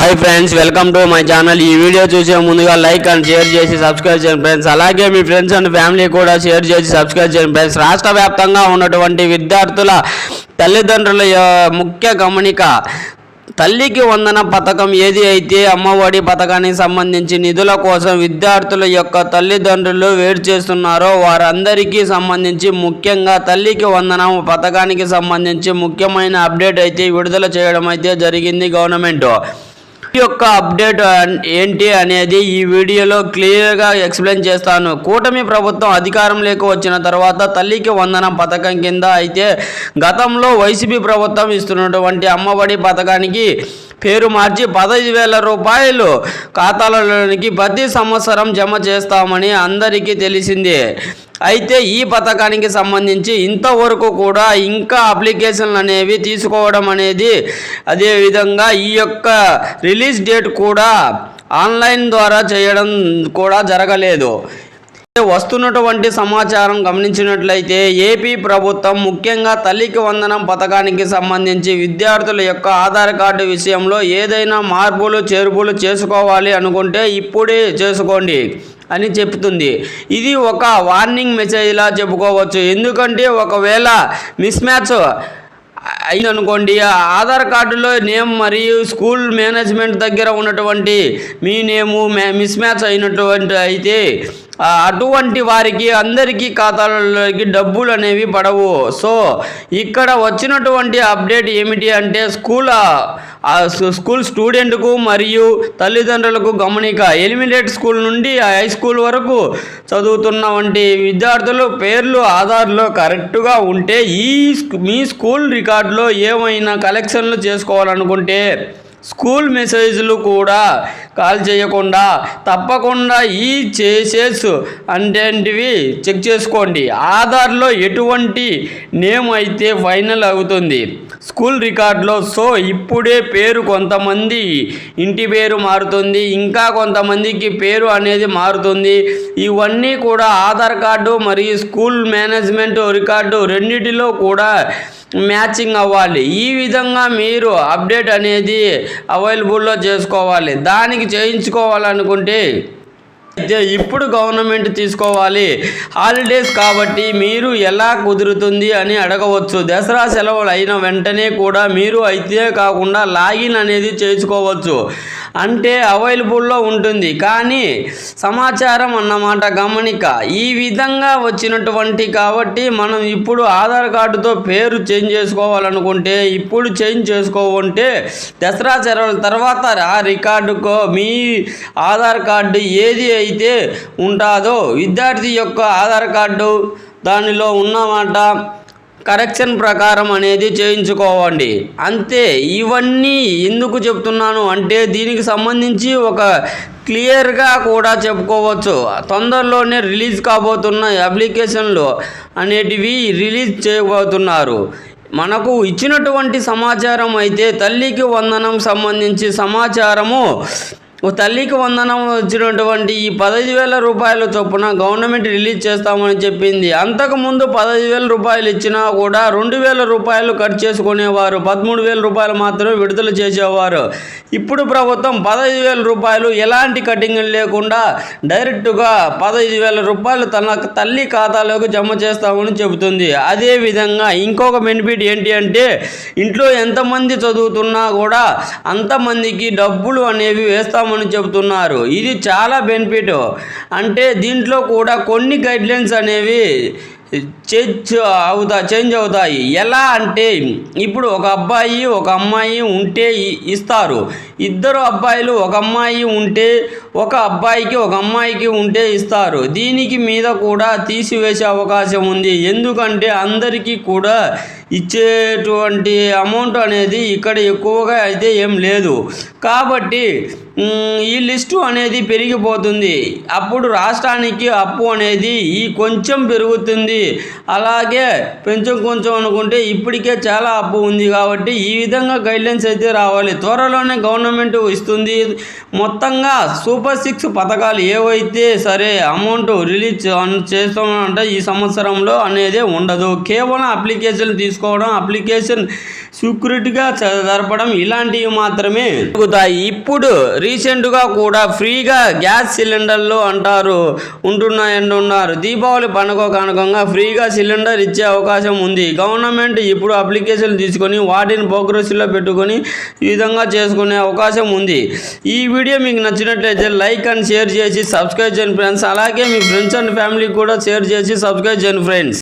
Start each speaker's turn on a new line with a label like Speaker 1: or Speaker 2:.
Speaker 1: Hi friends welcome to my channel ఈ video చూసే ముందుగా లైక్ అండ్ షేర్ చేసి సబ్స్క్రైబ్ చేయండి ఫ్రెండ్స్ అలాగే మీ ఫ్రెండ్స్ అండ్ ఫ్యామిలీ కూడా షేర్ చేసి సబ్స్క్రైబ్ చేయండి ఫ్రెండ్స్ రాష్ట్ర వ్యాప్తంగా ఉన్నటువంటి విద్యార్థుల తల్లిదండ్రుల ముఖ్య గమనిక తల్లికి వందన పథకం ఏది అయితే అమ్మఒడి పథకానికి సంబంధించి నిధుల కోసం విద్యార్థుల యొక్క తల్లిదండ్రులు వేడి చేస్తున్నారో వారందరికీ సంబంధించి ముఖ్యంగా తల్లికి వందన పథకానికి సంబంధించి ముఖ్యమైన అప్డేట్ అయితే విడుదల చేయడం అయితే జరిగింది గవర్నమెంట్. యొక్క అప్డేట్ ఏంటి అనేది ఈ వీడియోలో క్లియర్గా ఎక్స్ప్లెయిన్ చేస్తాను. కూటమి ప్రభుత్వం అధికారంలోకి వచ్చిన తర్వాత తల్లికి వందనం పథకం కింద అయితే గతంలో వైసీపీ ప్రభుత్వం ఇస్తున్నటువంటి అమ్మఒడి పథకానికి పేరు మార్చి పదహైదు వేల రూపాయలు ఖాతాలలోనికి ప్రతి సంవత్సరం జమ చేస్తామని అందరికీ తెలిసిందే. అయితే ఈ పథకానికి సంబంధించి ఇంతవరకు కూడా ఇంకా అప్లికేషన్లు అనేవి తీసుకోవడం అనేది అదేవిధంగా ఈ యొక్క రిలీజ్ డేట్ కూడా ఆన్లైన్ ద్వారా చేయడం కూడా జరగలేదు. వస్తున్నటువంటి సమాచారం గమనించినట్లయితే ఏపీ ప్రభుత్వం ముఖ్యంగా తల్లికి వందనం పథకానికి సంబంధించి విద్యార్థుల యొక్క ఆధార్ కార్డు విషయంలో ఏదైనా మార్పులు చేర్పులు చేసుకోవాలి అనుకుంటే ఇప్పుడే చేసుకోండి. అని చెప్తుంది. ఇది ఒక వార్నింగ్ మెసేజ్లా చెప్పుకోవచ్చు. ఎందుకంటే ఒకవేళ మిస్ మ్యాచ్ అయిందనుకోండి ఆ ఆధార్ కార్డులో నేమ్ మరియు స్కూల్ మేనేజ్మెంట్ దగ్గర ఉన్నటువంటి మీ నేము మిస్ మ్యాచ్ అయినటువంటి అయితే అటువంటి వారికి అందరికీ ఖాతాలలోకి డబ్బులు అనేవి పడవు. సో ఇక్కడ వచ్చినటువంటి అప్డేట్ ఏమిటి అంటే స్కూల్ ఆ స్కూల్ స్టూడెంట్కు మరియు తల్లిదండ్రులకు గమనిక. ఎలిమినేట్ స్కూల్ నుండి హై స్కూల్ వరకు చదువుతున్న వంటి విద్యార్థులు పేర్లు ఆధార్లో కరెక్ట్గా ఉంటే ఈ మీ స్కూల్ రికార్డులో ఏమైనా కలెక్షన్లు చేసుకోవాలనుకుంటే స్కూల్ మెసేజ్లు కూడా కాల్ చేయకుండా తప్పకుండా ఈ చేసేస్ అంటేంటివి చెక్ చేసుకోండి. ఆధార్లో ఎటువంటి నేమ్ అయితే ఫైనల్ అవుతుంది. స్కూల్ రికార్డులో సో ఇప్పుడే పేరు కొంతమంది ఇంటి పేరు మారుతుంది ఇంకా కొంతమందికి పేరు అనేది మారుతుంది. ఇవన్నీ కూడా ఆధార్ కార్డు మరియు స్కూల్ మేనేజ్మెంట్ రికార్డు రెండిటిలో కూడా మ్యాచింగ్ అవ్వాలి. ఈ విధంగా మీరు అప్డేట్ అనేది అవైలబుల్లో చేసుకోవాలి. దానికి చేయించుకోవాలనుకుంటే అయితే ఇప్పుడు గవర్నమెంట్ తీసుకోవాలి. హాలిడేస్ కాబట్టి మీరు ఎలా కుదురుతుంది అని అడగవచ్చు. దసరా సెలవులు అయిన వెంటనే కూడా మీరు అయితే కాకుండా లాగిన్ అనేది చేసుకోవచ్చు. అంటే అవైలబుల్లో ఉంటుంది. కానీ సమాచారం అన్నమాట గమనిక. ఈ విధంగా వచ్చినటువంటి కాబట్టి మనం ఇప్పుడు ఆధార్ కార్డుతో పేరు చేంజ్ చేసుకోవాలనుకుంటే ఇప్పుడు చేంజ్ చేసుకోవంటే దసరా సెలవుల తర్వాత ఆ రికార్డుకో మీ ఆధార్ కార్డు ఏది అయితే ఉంటుందో? విద్యార్థి యొక్క ఆధార్ కార్డు దానిలో ఉన్నమాట. కరెక్షన్ ప్రకారం అనేది చేయించుకోవండి. అంతే ఇవన్నీ ఎందుకు చెప్తున్నాను అంటే దీనికి సంబంధించి ఒక క్లియర్గా కూడా చెప్పుకోవచ్చు. తొందరలోనే రిలీజ్ కాబోతున్న అప్లికేషన్లు అనేటివి రిలీజ్ చేయబోతున్నారు. మనకు ఇచ్చినటువంటి సమాచారం అయితే తల్లికి వందనం సంబంధించి సమాచారము తల్లికి వందనం వచ్చినటువంటి ఈ పదహైదు వేల రూపాయల చొప్పున గవర్నమెంట్ రిలీజ్ చేస్తామని చెప్పింది. అంతకుముందు పదహైదు వేల రూపాయలు ఇచ్చినా కూడా రెండు వేల రూపాయలు కట్ చేసుకునేవారు. పదమూడు వేల రూపాయలు మాత్రమే విడుదల చేసేవారు. ఇప్పుడు ప్రభుత్వం పదహైదు వేల రూపాయలు ఎలాంటి కటింగ్ లేకుండా డైరెక్ట్గా పదహైదు వేల రూపాయలు తన తల్లి ఖాతాలోకి జమ చేస్తామని చెబుతుంది. అదేవిధంగా ఇంకొక బెనిఫిట్ ఏంటి అంటే ఇంట్లో ఎంతమంది చదువుతున్నా కూడా అంతమందికి డబ్బులు అనేవి వేస్తామని చెబుతున్నారు. ఇది చాలా బెనిఫిట్. అంటే దీంట్లో కూడా కొన్ని గైడ్లైన్స్ అనేవి చేంజ్ అవుతా చేంజ్ అవుతాయి. ఎలా అంటే ఇప్పుడు ఒక అబ్బాయి ఒక అమ్మాయి ఉంటే ఇస్తారు. ఇద్దరు అబ్బాయిలు ఒక అమ్మాయి ఉంటే ఒక అబ్బాయికి ఒక అమ్మాయికి ఉంటే ఇస్తారు. దీనికి మీద కూడా తీసివేసే అవకాశం ఉంది. ఎందుకంటే అందరికీ కూడా ఇచ్చేటువంటి అమౌంట్ అనేది ఇక్కడ ఎక్కువగా అయితే ఏం లేదు. కాబట్టి ఈ లిస్టు అనేది పెరిగిపోతుంది. అప్పుడు రాష్ట్రానికి అప్పు అనేది ఈ కొంచెం పెరుగుతుంది. అలాగే కొంచెం కొంచెం అనుకుంటే ఇప్పటికే చాలా అప్పు ఉంది కాబట్టి ఈ విధంగా గైడ్లైన్స్ అయితే రావాలి. త్వరలోనే గవర్నమెంట్ ఇస్తుంది. మొత్తంగా సూపర్ సూపర్ సిక్స్ పథకాలు ఏవైతే సరే అమౌంట్ రిలీజ్ చేస్తామంటే ఈ సంవత్సరంలో అనేది ఉండదు. కేవలం అప్లికేషన్ తీసుకోవడం అప్లికేషన్ సెక్యూరిటీగా జరపడం ఇలాంటివి మాత్రమే జరుగుతాయి. ఇప్పుడు రీసెంట్గా కూడా ఫ్రీగా గ్యాస్ సిలిండర్లు అంటారు ఉంటున్నాయని ఉన్నారు. దీపావళి పండుగ కానుకంగా ఫ్రీగా సిలిండర్ ఇచ్చే అవకాశం ఉంది. గవర్నమెంట్ ఇప్పుడు అప్లికేషన్ తీసుకొని వాటిని ప్రోగ్రెస్లో పెట్టుకొని ఈ విధంగా చేసుకునే అవకాశం ఉంది. ఈ వీడియో మీకు నచ్చినట్లయితే లైక్ అండ్ షేర్ చేసి సబ్స్క్రైబ్ చేయండి ఫ్రెండ్స్ అలాగే మీ ఫ్రెండ్స్ అండ్ ఫ్యామిలీకి కూడా షేర్ చేసి సబ్స్క్రైబ్ చేయండి ఫ్రెండ్స్